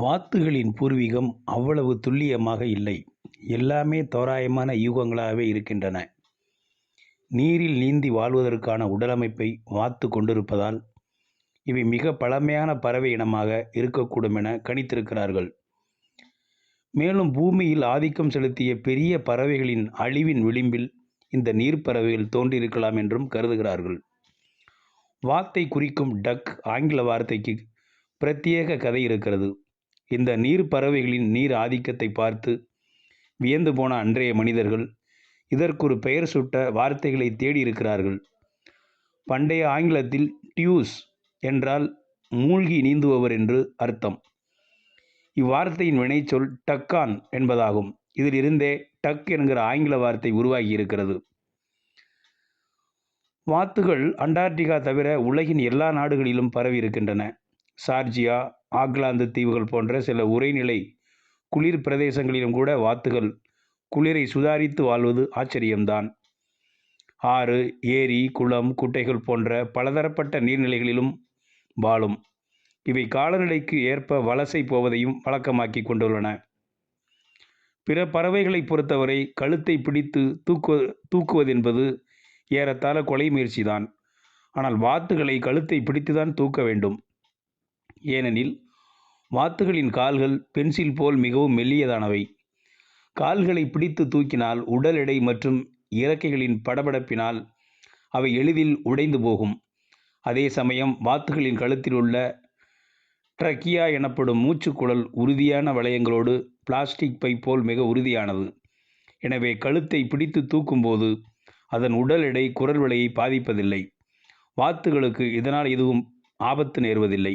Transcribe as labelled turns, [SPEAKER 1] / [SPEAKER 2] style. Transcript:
[SPEAKER 1] வாத்துகளின் பூர்வீகம் அவ்வளவு துல்லியமாக இல்லை. எல்லாமே தோராயமான யூகங்களாகவே இருக்கின்றன. நீரில் நீந்தி வாழ்வதற்கான உடலமைப்பை வாத்து கொண்டிருப்பதால் இவை மிக பழமையான பறவை இனமாக இருக்கக்கூடும் என கணித்திருக்கிறார்கள். மேலும் பூமியில் ஆதிக்கம் செலுத்திய பெரிய பறவைகளின் அழிவின் விளிம்பில் இந்த நீர்ப்பறவைகள் தோன்றியிருக்கலாம் என்றும் கருதுகிறார்கள். வாத்தை குறிக்கும் டக் ஆங்கில வார்த்தைக்கு பிரத்யேக கதை இருக்கிறது. இந்த நீர் பறவைகளின் நீர் ஆதிக்கத்தை பார்த்து வியந்து போன அன்றைய மனிதர்கள் இதற்கொரு பெயர் சுட்ட வார்த்தைகளை தேடி இருக்கிறார்கள். பண்டைய ஆங்கிலத்தில் டியூஸ் என்றால் மூழ்கி நீந்துபவர் என்று அர்த்தம். இவ்வார்த்தையின் வினைச்சொல் டக்கான் என்பதாகும். இதிலிருந்தே டக் என்கிற ஆங்கில வார்த்தை உருவாகி இருக்கிறது. வாத்துகள் அண்டார்டிகா தவிர உலகின் எல்லா நாடுகளிலும் பரவி இருக்கின்றன. சார்ஜியா ஆக்லாந்து தீவுகள் போன்ற சில உரைநிலை குளிர் பிரதேசங்களிலும் கூட வாத்துகள் குளிரை சுதாரித்து வாழ்வது ஆச்சரியம்தான். ஆறு ஏரி குளம் குட்டைகள் போன்ற பலதரப்பட்ட நீர்நிலைகளிலும் வாழும். இவை காலநிலைக்கு ஏற்ப வலசை போவதையும் வழக்கமாக்கி கொண்டுள்ளன. பிற பறவைகளை பொறுத்தவரை கழுத்தை பிடித்து தூக்கு தூக்குவதென்பது ஏறத்தாழ கொலை முயற்சிதான். ஆனால் வாத்துகளை கழுத்தை பிடித்துதான் தூக்க வேண்டும். ஏனெனில் வாத்துகளின் கால்கள் பென்சில் போல் மிகவும் மெல்லியதானவை. கால்களை பிடித்து தூக்கினால் உடல் எடை மற்றும் இறக்கைகளின் படபடப்பினால் அவை எளிதில் உடைந்து போகும். அதே சமயம் வாத்துகளின் கழுத்தில் உள்ள ட்ரக்கியா எனப்படும் மூச்சுக்குழல் உறுதியான வளையங்களோடு பிளாஸ்டிக் பை போல் மிக உறுதியானது. எனவே கழுத்தை பிடித்து தூக்கும்போது அதன் உடல் எடை குரல் விலையை பாதிப்பதில்லை. வாத்துகளுக்கு இதனால் எதுவும் ஆபத்து நேர்வதில்லை.